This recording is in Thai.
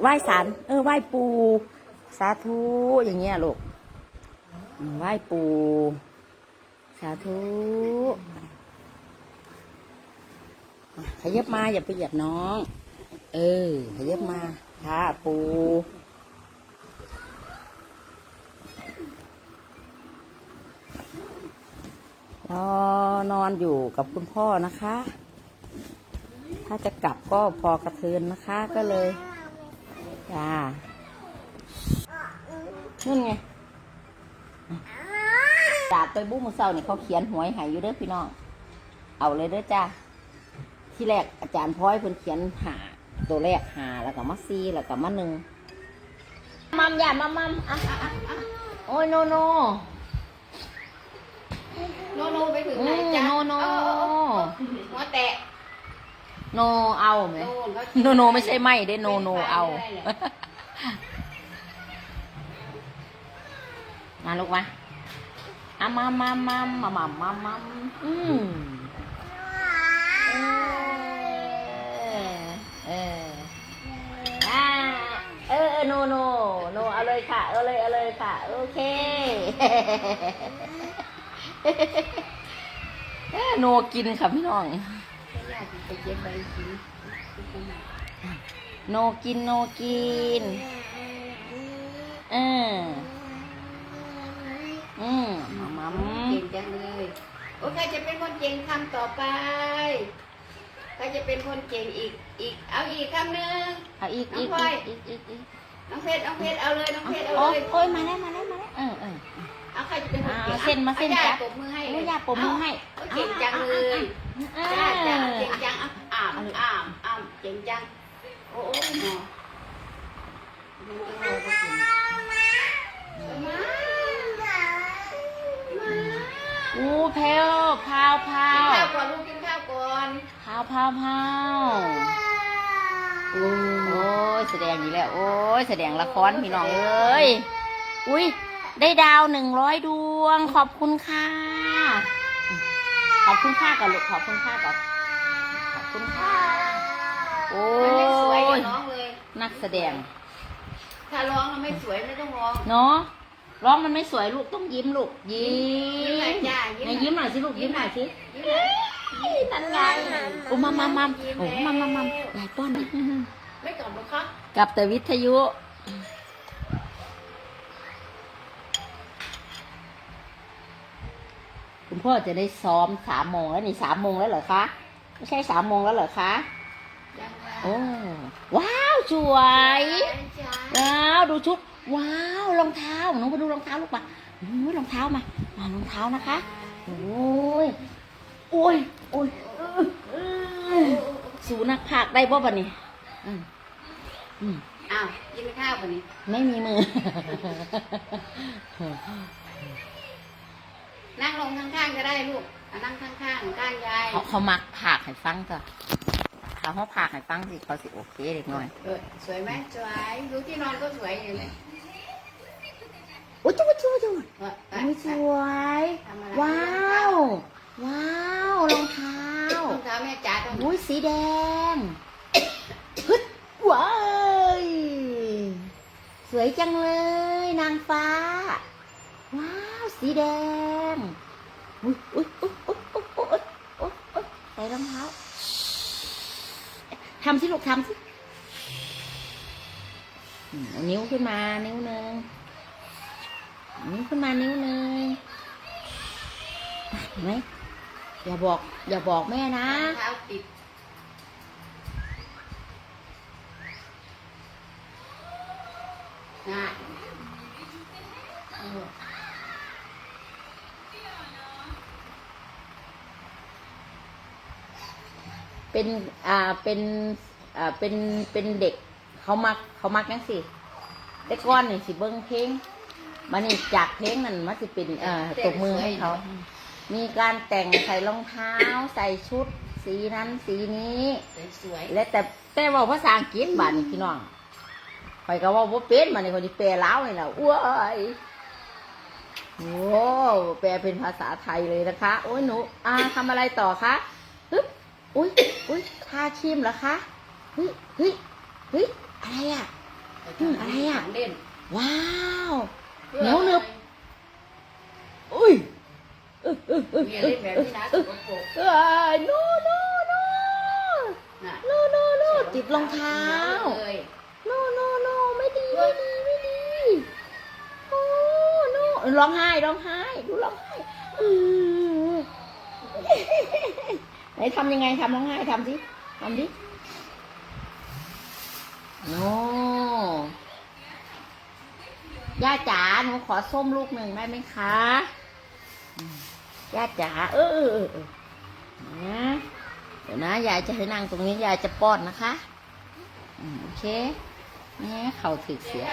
ไหว้สารเออไหว้ปูสาธุอย่างเงี้ยลูกไหว้ปูสาธุขยับมาอย่าไปเหยียบน้อง เออ ขยับมาค่ะปูรอนอนอยู่กับคุณพ่อนะคะ ถ้าจะกลับก็พอกระเทือนนะคะก็เลย จ้านู่นไงดาบตัวบุ้มอเศร้าเนี่ยเขาเขียนหวยใหายอยู่เด้อพี่น้อง เอาเลยเด้อจ้า ที่แรกอาจารย์พ้อยเพิ่นเขียนหาตัวแรกหาแล้วก็มาซีแล้วก็มาหนึ่งมัมอย่ามัมมัมอะอะอะอะโอ้ยโนโนโนโนไปถึงอืไหนมจ๊ะโนโนเออเออเออหัวแตะ โนเอาไหมโนนเขาโนโนไม่ใช่ไม่ได้โนโนเอามาลูกมาอามามามามามามามาอืมเออเอออ่าเออเออโนโนโนเอาเลยค่ะ เอาเลยเอาเลยค่ะ โอเคเอ้อโนกินค่ะพี่น้องไป เก็บใบสีโนกินโนกินเอออืมมามัมเก่งจังเลยโอ้ใครจะเป็นคนเก่งคำต่อไปใครจะเป็นคนเก่งอีกอีก เอาอีกคำหนึ่งเอาอีกอีกน้องพลอยอีกอีกอีกน้องเพชรน้องเพชรเอาเลยน้องเพชรเอาโอ้เลยยโอ้ยมาแล้วมาแล้วมาแล้วเออเออเอาใครจะเป็นคนเก่งอ่าเส้นมาเส้นอจ๊ะย่าปรบมือให้โอ้ยอย่าปรบมือให้เอาเก่งจังเลย เอ จ้าจ้า อ เก่งจังอะอ่ามอ่ามอ่ามเก่ง จัง โอ้โอ้หมอดูจังเลยก็เก่งมามาอู้เพลวพาวพากินวข้าวก่อนลูกกินข้าวก่อนพาวพาวพาวโอ้ยแสดงอีกแล้ว โอ้ยแสดงละครพี่น้องเอ้ย อุ้ยได้ดาวหนึ่งร้อยดวง ขอบคุณค่ะ ขอบคุณค่าก่อนลูกขอบคุณค่าก่อนขอบคุณค่ะโอ้ มันไม่สวยอย่าย ย ร้องเลย นักแสดง ถ้าร้องมันไม่สวยไม่ต้องร้อง เนาะร้องมันไม่สวยลูกต้องยิ้มลูก ยิ้ยิ้มหน่อยจ้ายิ้มไหนยิ้มหน่อยสิลูกยิ้มหน่อยสิยิ้มหน่อยนั่นไงโอ้มามามาโอ้มามามาหลายป้อนนะไม่กลับหรอกคะกับแต่วิทยุคุณพ่อจะได้ซ้อมสามโมงแล้วนี่สามโมงแล้วเหรอคะ ไม่ใช่สามโมงแล้วเหรอคะยังไงโอ้ ว้าว สวยจ้าว้าวดูชุดว้าวรองเท้าหนูมาดูรองเท้าลูกปะอืมรองเท้ามามารองเท้านะคะโอ้ยโอ้ยโอ้ยเออเออสูนักผักได้บ่บันนี้อืมอืมอ้าวกินข้าวป่ะนี่ไม่มีมือ นั่งลงข้างๆก็ได้ลูกอะนั่งข้างๆข้างยายเขาเขามักผักให้ฟังจ้ะ ถ้าเขาพากให้ฟังสิเขาสิโอเคเด็กน้อยสวยไหมสวยดูที่นอนก็สวยอยู่เลยโอ้จุ๊บจุ๊บจุ๊บไม่สวย ว้าว ว้าวรองเท้ารองเท้าแม่จ๋าอุ้ยสีแดงฮึดว้ายสวยจังเลย นางฟ้า ว้าว สีแดงอ้ยอุ้ยอุ้ยอุ้ยอุ้ยอุ้ยอุ้ยใส่รองเท้า ทำสิลูกทำสิเอานิ้วขึ้นมานิ้วหนึ่งนิ้วขึ้นมานิ้วหนึ่งไหมอย่าบอก อย่าบอกแม่นะงเท้าติดนะ เออเป็นอ่าเป็นอ่าเป็นเป็นเด็กเขามักเขามักยังสิแต่ก้อนนี่สิเบิ้งเพลงมันนี่จากเพลงนั้นมันสิเป็นเอ่อตบมือให้เขา มีการแต่งใส่รองเท้าใส่ชุด สีนั้นสีนี้ สวยและแต่แต่เว่าภาษาอังกฤษบ้านนี่พี่น้องไปก็เว่าบ่เป็นบ้านนี่เขาจะแปลลาวนี่แหละอ้วยโอ้แปลเป็นภาษาไทยเลยนะคะ โอ้ยหนู อ่าทำอะไรต่อคะฮึบ อุ้ยอุ้ยทาครีมเหรอคะเฮ้ยเฮ้ยเฮ้ยอะไรอะ อืมอะไรอะ เล่นว้าวเหนียวหนึบอุ้ยเออเออเออเมียเอเล่อนแบบนี้นะสกปรกเออโนโนโนน่ะโนโนโนติดรองเท้า เลยโนโนโนไม่ดีไม่ดีไม่ดีโอ้โนร้องไห้ร้องไห้ ดูร้องไห้อือไห นทำยังไงทำร้องไห้ทำสิทำดิโนย่าจ๋าหนูขอส้มลูกหนึ่งได้ไหมคะย่าจ๋าเออเออเออนะเดี๋ยวนะยายจะให้นั่งตรงนี้ยายจะป้อนนะคะโอเคแม่เข่าถึกเสีย